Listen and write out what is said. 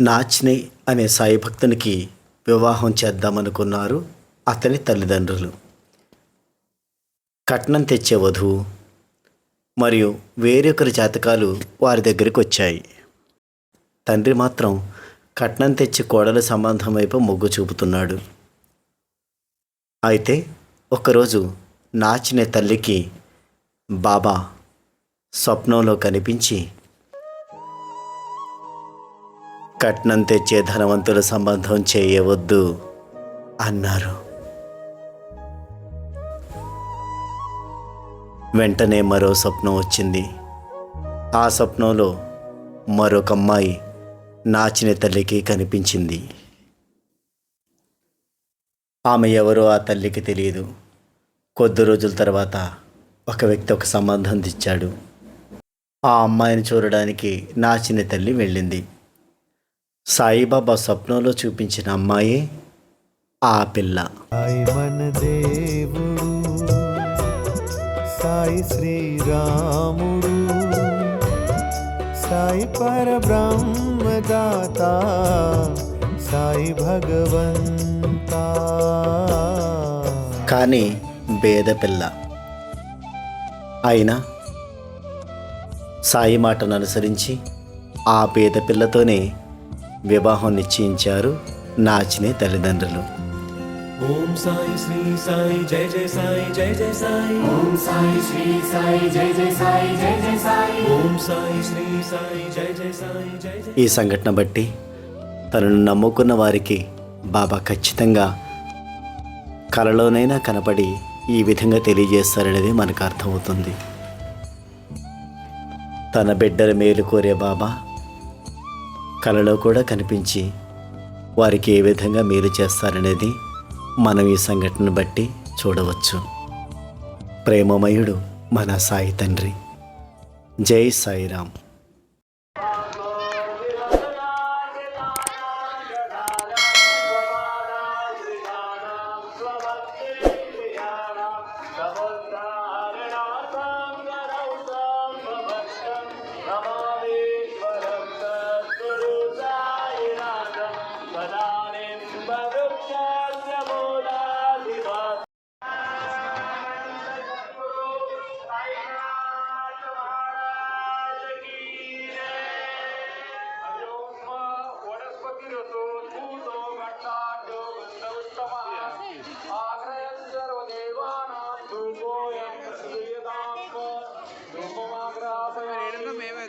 నాచ్నే అనే సాయి భక్తునికి వివాహం చేద్దామనుకున్నారు అతని తల్లిదండ్రులు. కట్నం తెచ్చే వధువు మరియు వేరొకరి జాతకాలు వారి దగ్గరికి వచ్చాయి తండ్రి మాత్రం కట్నం తెచ్చి కోడల సంబంధం వైపు మొగ్గు చూపుతున్నాడు. అయితే ఒకరోజు నాచిన తల్లికి బాబా స్వప్నంలో కనిపించి కట్నం తెచ్చే ధనవంతుల సంబంధం చేయవద్దు అన్నారు. వెంటనే మరో స్వప్నం వచ్చింది. ఆ స్వప్నంలో మరొక అమ్మాయి నాచిన తల్లికి కనిపించింది. ఆమె ఎవరో ఆ తల్లికి తెలియదు. కొద్ది రోజుల తర్వాత ఒక వ్యక్తి ఒక సంబంధం తెచ్చాడు. ఆ అమ్మాయిని చూడడానికి నాచిన తల్లి వెళ్ళింది. సాయిబాబా స్వప్నంలో చూపించిన అమ్మాయే ఆ పిల్ల. సాయి మన దేవుడు సాయి శ్రీరాముడు సాయి పరబ్రహ్మదాత సాయి భగవంత. కానీ భేద పిల్ల. అయినా సాయి మాటను అనుసరించి ఆ పేద పిల్లతోనే వివాహం నిశ్చయించారు నాచినే తల్లిదండ్రులు. ఓం సాయి శ్రీ సాయి జయ జయ సాయి జయ జయ సాయి. ఓం సాయి శ్రీ సాయి జయ జయ సాయి జయ జయ సాయి. ఓం సాయి శ్రీ సాయి జయ జయ సాయి జయ జయ ఈ సంఘటన బట్టి తనను నమ్ముకున్న వారికి బాబా ఖచ్చితంగా కలలోనైనా కనపడి ఈ విధంగా తెలియజేస్తారనేది మనకు అర్థమవుతుంది. తన బిడ్డల మేలు కోరే బాబా కలలో కూడా కనిపించి వారికి ఏ విధంగా మేలు చేస్తారనేది మనం ఈ సంఘటనను బట్టి చూడవచ్చు. ప్రేమమయుడు మన సాయి తండ్రి. జై సాయిరామ్. మేమే